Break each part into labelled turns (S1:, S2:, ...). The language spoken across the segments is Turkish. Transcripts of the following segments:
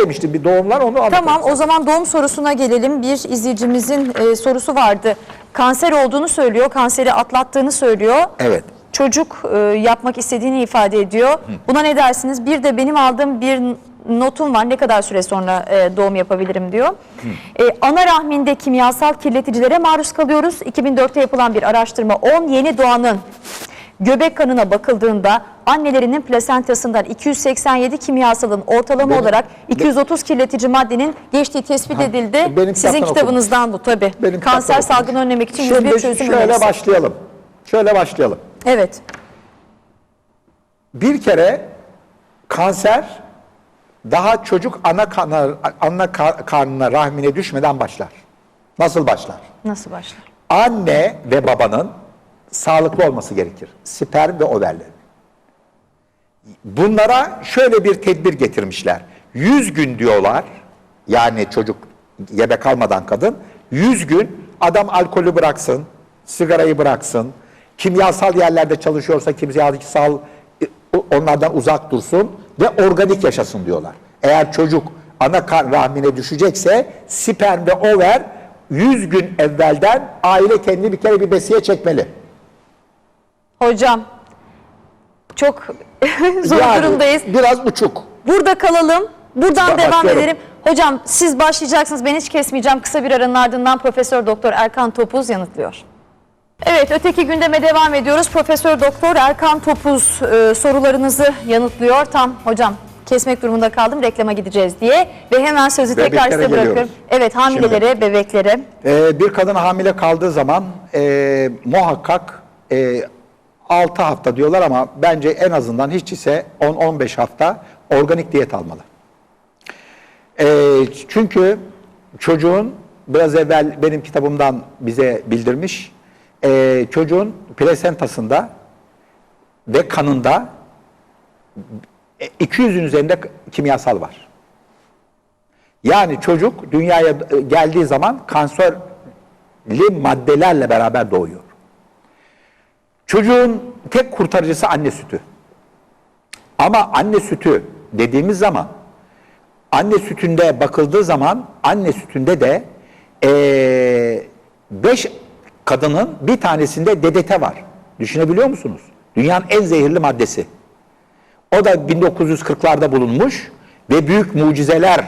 S1: demiştim bir doğum var onu anlatalım.
S2: Tamam o zaman doğum sorusuna gelelim. Bir izleyicimizin e, sorusu vardı. Kanser olduğunu söylüyor, kanseri atlattığını söylüyor.
S1: Evet.
S2: Çocuk e, yapmak istediğini ifade ediyor. Buna ne dersiniz? Bir de benim aldığım bir notum var. Ne kadar süre sonra e, doğum yapabilirim diyor. E, ana rahminde kimyasal kirleticilere maruz kalıyoruz. 2004'te yapılan bir araştırma 10 yeni doğanın göbek kanına bakıldığında annelerinin plasentasından 287 kimyasalın ortalama
S1: Benim-
S2: olarak 230 kirletici maddenin geçtiği tespit edildi.
S1: benim
S2: Sizin kitabınızdan bu tabii.
S1: Benim
S2: Kanser salgını önlemek için 101
S1: Şimdi
S2: çözüm
S1: şöyle
S2: önerisi.
S1: başlayalım. Şöyle başlayalım.
S2: Evet.
S1: Bir kere kanser daha çocuk ana karnına, ana ka- karnına rahmine düşmeden başlar. Nasıl başlar?
S2: Nasıl başlar?
S1: Anne ve babanın sağlıklı olması gerekir. Sperm ve overlerin. Bunlara şöyle bir tedbir getirmişler. 100 gün diyorlar. Yani çocuk gebe kalmadan kadın 100 gün adam alkolü bıraksın, sigarayı bıraksın, kimyasal yerlerde çalışıyorsa kimyasal e, onlardan uzak dursun ve organik yaşasın diyorlar. Eğer çocuk ana kar rahmine düşecekse sperm ve over 100 gün evvelden aile kendini bir kere bir besiye çekmeli.
S2: Hocam çok zor
S1: Yani
S2: durumdayız.
S1: Biraz uçuk.
S2: Burada kalalım. Buradan
S1: Ba-
S2: devam edelim. Hocam siz başlayacaksınız. Ben hiç kesmeyeceğim. Kısa bir aranın ardından Profesör Doktor Erkan Topuz yanıtlıyor. Evet, öteki gündeme devam ediyoruz. Profesör Doktor Erkan Topuz e, sorularınızı yanıtlıyor. Tam hocam kesmek durumunda kaldım reklama gideceğiz diye ve hemen sözü tekrar
S1: Bebeklere
S2: size bırakıyorum. Evet, hamilelere, bebeklere.
S1: Ee, bir kadın hamile kaldığı zaman e, muhakkak e, 6 hafta diyorlar ama bence en azından hiç ise 10-15 hafta organik diyet almalı. E, çünkü çocuğun biraz evvel benim kitabımdan bize bildirmiş e, çocuğun plasentasında ve kanında e, 200'ün üzerinde kimyasal var. Yani çocuk dünyaya e, geldiği zaman kanserli maddelerle beraber doğuyor. Çocuğun tek kurtarıcısı anne sütü. Ama anne sütü dediğimiz zaman anne sütünde bakıldığı zaman anne sütünde de eee, beş kadının bir tanesinde DDT var. Düşünebiliyor musunuz? Dünyanın en zehirli maddesi. O da 1940'larda bulunmuş ve büyük mucizeler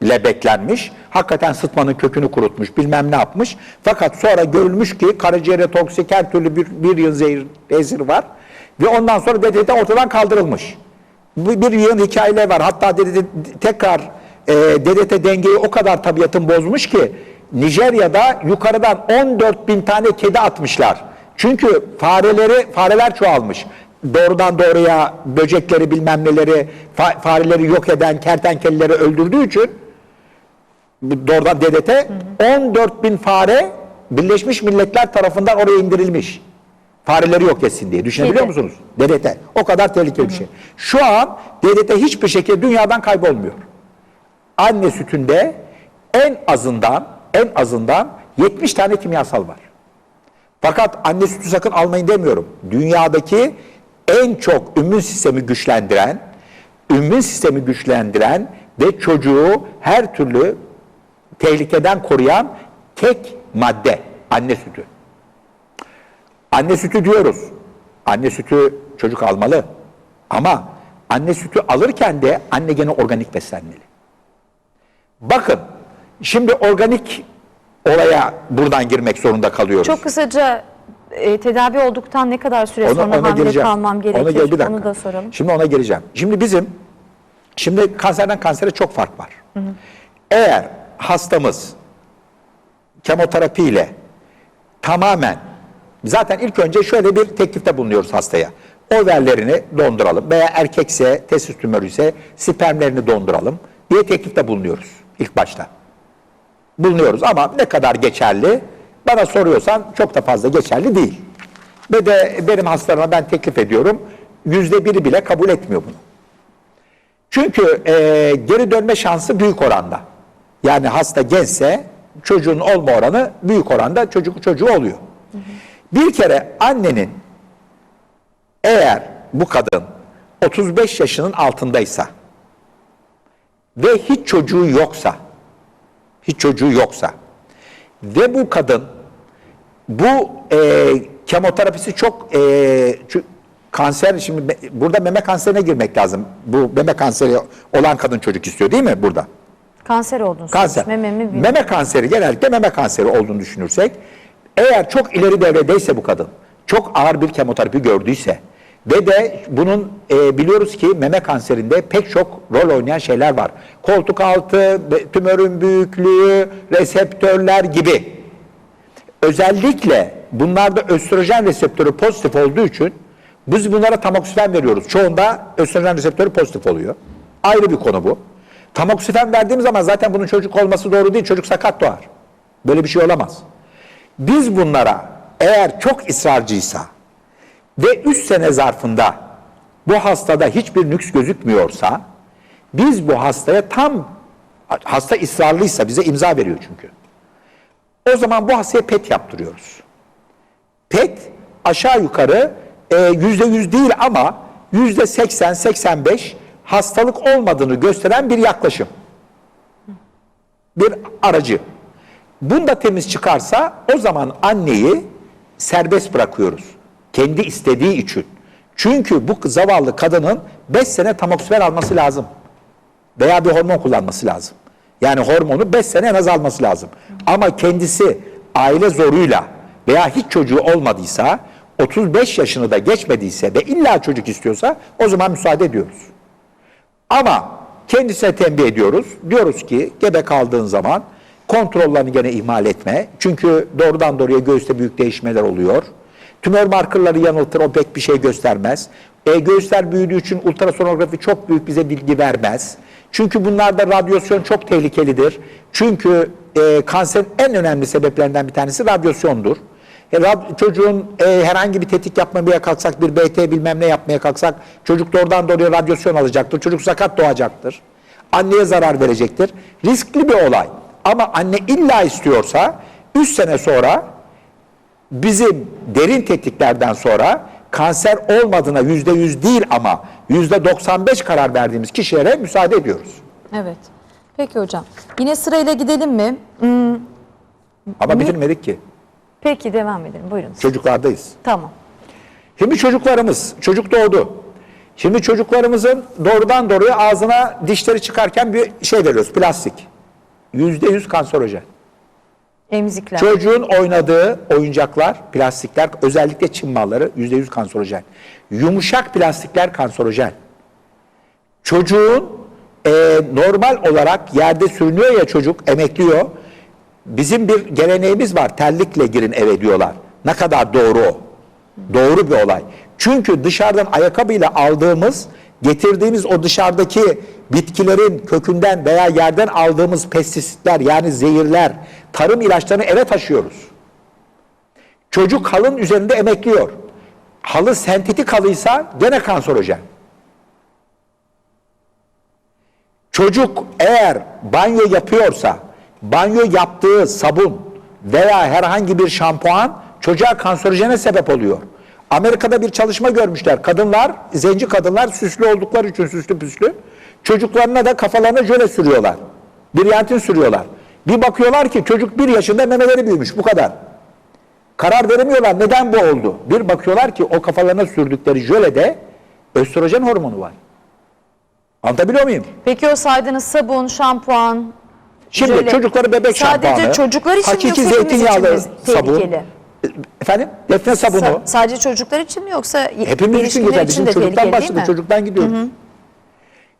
S1: ile beklenmiş. Hakikaten sıtmanın kökünü kurutmuş, bilmem ne yapmış. Fakat sonra görülmüş ki karaciğere toksik her türlü bir, bir yıl zehir, tesiri var. Ve ondan sonra DDT ortadan kaldırılmış. Bu bir yığın hikayeler var. Hatta DDT tekrar e, DDT dengeyi o kadar tabiatın bozmuş ki Nijerya'da yukarıdan 14 bin tane kedi atmışlar. Çünkü fareleri fareler çoğalmış. Doğrudan doğruya böcekleri bilmem neleri fa- fareleri yok eden kertenkeleleri öldürdüğü için doğrudan DDT 14 bin fare Birleşmiş Milletler tarafından oraya indirilmiş. Fareleri yok etsin diye. Düşünebiliyor
S2: Kedi.
S1: musunuz? DDT. O kadar tehlikeli bir şey. Şu an DDT hiçbir şekilde dünyadan kaybolmuyor. Anne sütünde en azından en azından 70 tane kimyasal var. Fakat anne sütü sakın almayın demiyorum. Dünyadaki en çok immün sistemi güçlendiren, immün sistemi güçlendiren ve çocuğu her türlü tehlikeden koruyan tek madde anne sütü. Anne sütü diyoruz. Anne sütü çocuk almalı. Ama anne sütü alırken de anne gene organik beslenmeli. Bakın şimdi organik olaya buradan girmek zorunda kalıyoruz.
S2: Çok kısaca e, tedavi olduktan ne kadar süre
S1: Ona-
S2: sonra
S1: ona
S2: hamile
S1: geleceğim.
S2: kalmam gerekir?
S1: Ona gel- bir dakika.
S2: Onu da soralım.
S1: Şimdi ona geleceğim. Şimdi bizim şimdi kanserden kansere çok fark var. Eğer hastamız kemoterapiyle tamamen zaten ilk önce şöyle bir teklifte bulunuyoruz hastaya. Overlerini donduralım veya erkekse testis tümörü ise spermlerini donduralım diye teklifte bulunuyoruz ilk başta. Bulunuyoruz ama ne kadar geçerli bana soruyorsan çok da fazla geçerli değil. Ve de benim hastalarıma ben teklif ediyorum. Yüzde biri bile kabul etmiyor bunu. Çünkü e, geri dönme şansı büyük oranda. Yani hasta gençse çocuğun olma oranı büyük oranda çocuk çocuğu oluyor. Bir kere annenin eğer bu kadın 35 yaşının altındaysa ve hiç çocuğu yoksa hiç çocuğu yoksa ve bu kadın bu e, kemoterapisi çok e, kanser şimdi burada meme kanserine girmek lazım. Bu meme kanseri olan kadın çocuk istiyor değil mi burada?
S2: Kanser oldun.
S1: Kanser.
S2: Bir-
S1: Meme kanseri genellikle meme kanseri olduğunu düşünürsek eğer çok ileri devredeyse bu kadın çok ağır bir kemoterapi gördüyse ve de bunun e, biliyoruz ki meme kanserinde pek çok rol oynayan şeyler var. Koltuk altı, tümörün büyüklüğü, reseptörler gibi. Özellikle bunlarda östrojen reseptörü pozitif olduğu için biz bunlara tamoksifen veriyoruz. Çoğunda östrojen reseptörü pozitif oluyor. Ayrı bir konu bu. Tamoksifen verdiğimiz zaman zaten bunun çocuk olması doğru değil. Çocuk sakat doğar. Böyle bir şey olamaz. Biz bunlara eğer çok ısrarcıysa ve 3 sene zarfında bu hastada hiçbir nüks gözükmüyorsa biz bu hastaya tam hasta ısrarlıysa bize imza veriyor çünkü. O zaman bu hastaya PET yaptırıyoruz. PET aşağı yukarı e, yüzde yüz değil ama yüzde seksen, seksen beş hastalık olmadığını gösteren bir yaklaşım. Bir aracı. Bunda temiz çıkarsa o zaman anneyi serbest bırakıyoruz. Kendi istediği için. Çünkü bu zavallı kadının 5 sene tamoksifen alması lazım veya bir hormon kullanması lazım. Yani hormonu 5 sene en az alması lazım. Ama kendisi aile zoruyla veya hiç çocuğu olmadıysa 35 yaşını da geçmediyse ve illa çocuk istiyorsa o zaman müsaade ediyoruz. Ama kendisine tembih ediyoruz. Diyoruz ki gebe kaldığın zaman kontrollerini gene ihmal etme. Çünkü doğrudan doğruya göğüste büyük değişmeler oluyor. Tümör markerları yanıltır, o pek bir şey göstermez. E, göğüsler büyüdüğü için ultrasonografi çok büyük bize bilgi vermez. Çünkü bunlarda radyasyon çok tehlikelidir. Çünkü e, kanserin en önemli sebeplerinden bir tanesi radyasyondur. E, rad- çocuğun e, herhangi bir tetik yapmaya kalksak, bir BT bilmem ne yapmaya kalksak, çocuk doğrudan doğruya radyasyon alacaktır. Çocuk sakat doğacaktır. Anneye zarar verecektir. Riskli bir olay. Ama anne illa istiyorsa 3 sene sonra bizim derin tetkiklerden sonra kanser olmadığına yüzde yüz değil ama yüzde 95 karar verdiğimiz kişilere müsaade ediyoruz.
S2: Evet. Peki hocam. Yine sırayla gidelim mi? Hmm,
S1: Ama bitirmedik ki.
S2: Peki devam edelim. Buyurun.
S1: Çocuklardayız.
S2: Tamam.
S1: Şimdi çocuklarımız, çocuk doğdu. Şimdi çocuklarımızın doğrudan doğruya ağzına dişleri çıkarken bir şey veriyoruz, plastik. Yüzde yüz kanserojen.
S2: Emzikler.
S1: Çocuğun oynadığı oyuncaklar, plastikler, özellikle Çin malları yüzde yüz kanserojen. Yumuşak plastikler kanserojen. Çocuğun e, normal olarak yerde sürünüyor ya çocuk, emekliyor. Bizim bir geleneğimiz var, terlikle girin eve diyorlar. Ne kadar doğru o. Doğru bir olay. Çünkü dışarıdan ayakkabıyla aldığımız, getirdiğimiz o dışarıdaki bitkilerin kökünden veya yerden aldığımız pestisitler yani zehirler, tarım ilaçlarını eve taşıyoruz. Çocuk halın üzerinde emekliyor. Halı sentetik halıysa gene kanserojen. Çocuk eğer banyo yapıyorsa banyo yaptığı sabun veya herhangi bir şampuan çocuğa kanserojene sebep oluyor. Amerika'da bir çalışma görmüşler. Kadınlar, zenci kadınlar süslü oldukları için süslü püslü çocuklarına da kafalarına jöle sürüyorlar. Brilyantin sürüyorlar. Bir bakıyorlar ki çocuk bir yaşında memeleri büyümüş bu kadar. Karar veremiyorlar neden bu oldu. Bir bakıyorlar ki o kafalarına sürdükleri jölede östrojen hormonu var. Anlatabiliyor muyum?
S2: Peki o saydığınız sabun, şampuan,
S1: Şimdi
S2: jöle.
S1: çocukları bebek
S2: Sadece
S1: şampuanı,
S2: çocuklar için
S1: hakiki
S2: yoksa için
S1: zeytinyağlı
S2: mi
S1: sabun,
S2: tehlikeli?
S1: efendim defne sabunu,
S2: Sa- sadece çocuklar için mi yoksa
S1: hepimiz için
S2: için
S1: Bizim
S2: de
S1: çocuktan
S2: mi?
S1: çocuktan gidiyoruz.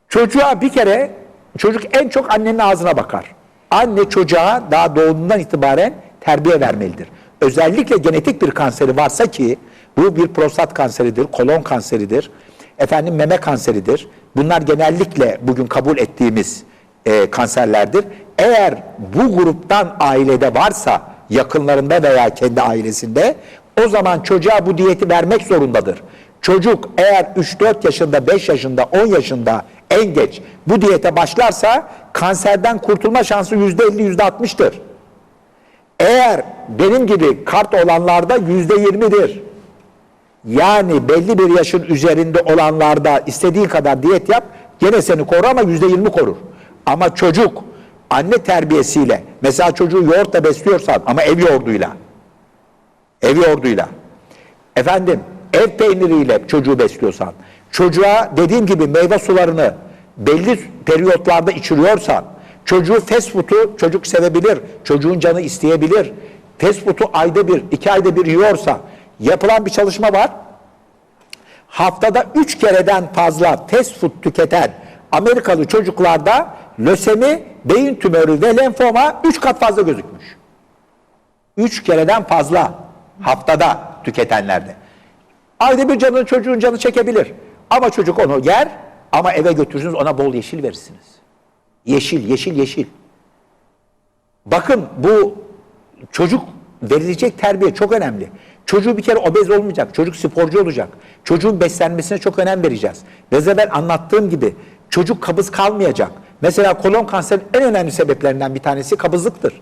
S1: Çocuğa bir kere, çocuk en çok annenin ağzına bakar. Anne çocuğa daha doğduğundan itibaren terbiye vermelidir. Özellikle genetik bir kanseri varsa ki bu bir prostat kanseridir, kolon kanseridir, efendim meme kanseridir. Bunlar genellikle bugün kabul ettiğimiz e, kanserlerdir. Eğer bu gruptan ailede varsa yakınlarında veya kendi ailesinde o zaman çocuğa bu diyeti vermek zorundadır. Çocuk eğer 3-4 yaşında, 5 yaşında, 10 yaşında en geç bu diyete başlarsa kanserden kurtulma şansı %50, %60'tır. Eğer benim gibi kart olanlarda %20'dir. Yani belli bir yaşın üzerinde olanlarda istediğin kadar diyet yap gene seni korur ama %20 korur. Ama çocuk anne terbiyesiyle mesela çocuğu yoğurtla besliyorsan ama ev yoğurduyla ev yoğurduyla. Efendim ev peyniriyle çocuğu besliyorsan çocuğa dediğim gibi meyve sularını belli periyotlarda içiriyorsan çocuğu fast food'u çocuk sevebilir çocuğun canı isteyebilir. Fast food'u ayda bir iki ayda bir yiyorsa yapılan bir çalışma var. Haftada 3 kereden fazla fast food tüketen Amerikalı çocuklarda lösemi, beyin tümörü ve lenfoma 3 kat fazla gözükmüş. 3 kereden fazla haftada tüketenlerde. Ayda bir canın çocuğun canı çekebilir. Ama çocuk onu yer ama eve götürürsünüz ona bol yeşil verirsiniz. Yeşil, yeşil, yeşil. Bakın bu çocuk verilecek terbiye çok önemli. Çocuğu bir kere obez olmayacak. Çocuk sporcu olacak. Çocuğun beslenmesine çok önem vereceğiz. Biraz evvel anlattığım gibi çocuk kabız kalmayacak. Mesela kolon kanserinin en önemli sebeplerinden bir tanesi kabızlıktır.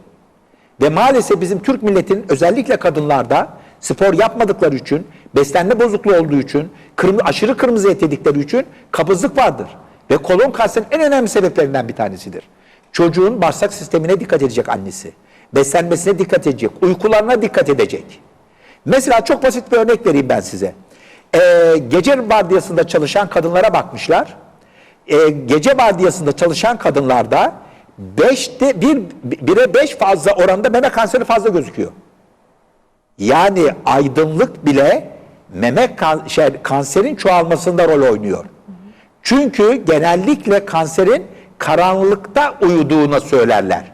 S1: Ve maalesef bizim Türk milletinin özellikle kadınlarda spor yapmadıkları için, beslenme bozukluğu olduğu için, kırmızı, aşırı kırmızı et yedikleri için kabızlık vardır. Ve kolon kanserinin en önemli sebeplerinden bir tanesidir. Çocuğun bağırsak sistemine dikkat edecek annesi. Beslenmesine dikkat edecek, uykularına dikkat edecek. Mesela çok basit bir örnek vereyim ben size. Ee, gece vardiyasında çalışan kadınlara bakmışlar. Ee, gece vardiyasında çalışan kadınlarda beşte bir, bire beş fazla oranda meme kanseri fazla gözüküyor. Yani aydınlık bile meme kan- şey, kanserin çoğalmasında rol oynuyor. Çünkü genellikle kanserin karanlıkta uyuduğuna söylerler.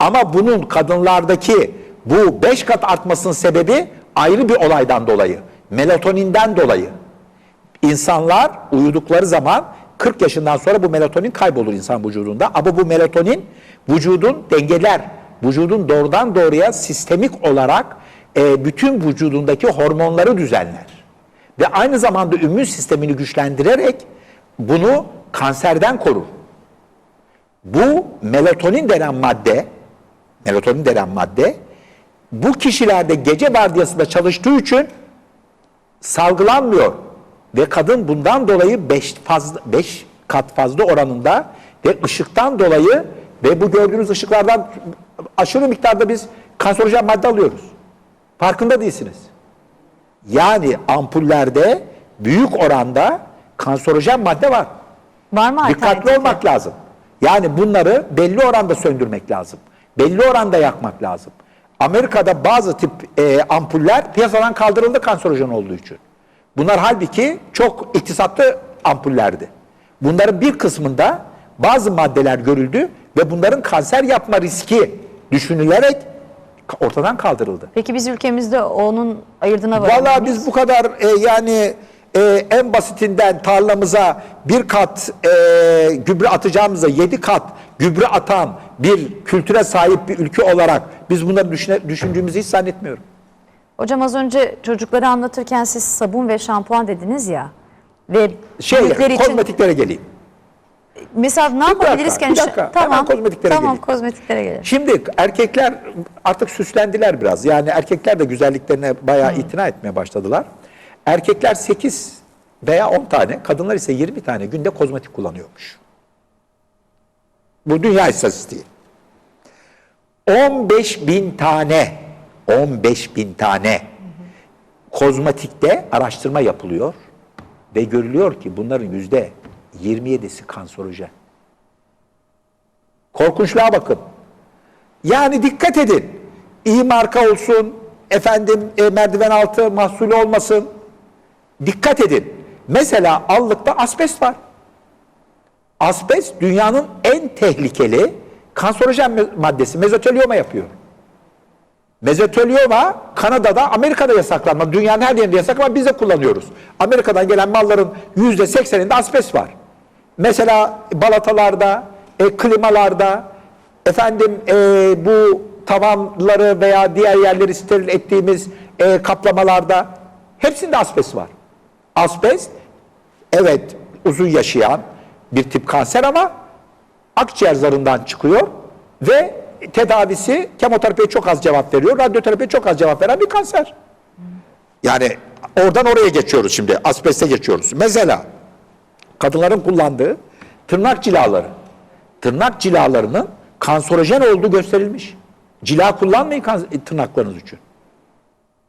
S1: Ama bunun kadınlardaki bu beş kat artmasının sebebi ayrı bir olaydan dolayı. Melatoninden dolayı. İnsanlar uyudukları zaman 40 yaşından sonra bu melatonin kaybolur insan vücudunda. Ama bu melatonin vücudun dengeler, vücudun doğrudan doğruya sistemik olarak e, bütün vücudundaki hormonları düzenler. Ve aynı zamanda immün sistemini güçlendirerek bunu kanserden korur. Bu melatonin denen madde, melatonin denen madde bu kişilerde gece vardiyasında çalıştığı için salgılanmıyor ve kadın bundan dolayı 5 fazla 5 kat fazla oranında ve ışıktan dolayı ve bu gördüğünüz ışıklardan aşırı miktarda biz kanserojen madde alıyoruz. Farkında değilsiniz. Yani ampullerde büyük oranda kanserojen madde var.
S2: Var mı
S1: Dikkatli olmak lazım. Yani bunları belli oranda söndürmek lazım. Belli oranda yakmak lazım. Amerika'da bazı tip e, ampuller piyasadan kaldırıldı kanserojen olduğu için. Bunlar halbuki çok iktisatlı ampullerdi. Bunların bir kısmında bazı maddeler görüldü ve bunların kanser yapma riski düşünülerek ortadan kaldırıldı.
S2: Peki biz ülkemizde onun ayırdına
S1: Vallahi
S2: miyiz?
S1: biz bu kadar e, yani e, en basitinden tarlamıza bir kat e, gübre atacağımıza yedi kat gübre atan bir kültüre sahip bir ülke olarak biz bunları düşüne, düşündüğümüzü hiç zannetmiyorum.
S2: Hocam az önce çocukları anlatırken siz sabun ve şampuan dediniz ya. Ve
S1: Şey,
S2: büyükler için
S1: kozmetiklere geleyim.
S2: mesela ne
S1: dakika,
S2: yapabiliriz ki?
S1: bir dakika.
S2: Tamam.
S1: Hemen kozmetiklere
S2: tamam,
S1: geleyim.
S2: kozmetiklere gelelim.
S1: Şimdi erkekler artık süslendiler biraz. Yani erkekler de güzelliklerine bayağı itina etmeye başladılar. Erkekler 8 veya 10 tane, kadınlar ise 20 tane günde kozmetik kullanıyormuş. Bu dünya istatistiği. 15 bin tane, 15 bin tane kozmetikte araştırma yapılıyor ve görülüyor ki bunların yüzde 27'si kanserojen. Korkunçluğa bakın. Yani dikkat edin. İyi marka olsun, efendim e, merdiven altı mahsulü olmasın. Dikkat edin. Mesela allıkta asbest var. Asbest dünyanın en tehlikeli kanserojen maddesi. Mezotelioma yapıyor. Mezotelioma Kanada'da, Amerika'da yasaklanma. Dünyanın her yerinde yasak ama biz de kullanıyoruz. Amerika'dan gelen malların yüzde sekseninde asbest var. Mesela balatalarda, e, klimalarda, efendim e, bu tavanları veya diğer yerleri steril ettiğimiz e, kaplamalarda hepsinde asbest var. Asbest evet uzun yaşayan bir tip kanser ama akciğer zarından çıkıyor ve tedavisi kemoterapiye çok az cevap veriyor, radyoterapiye çok az cevap veren bir kanser. Yani oradan oraya geçiyoruz şimdi, asbeste geçiyoruz. Mesela kadınların kullandığı tırnak cilaları. tırnak cilalarının kanserojen olduğu gösterilmiş. Cila kullanmayın tırnaklarınız için.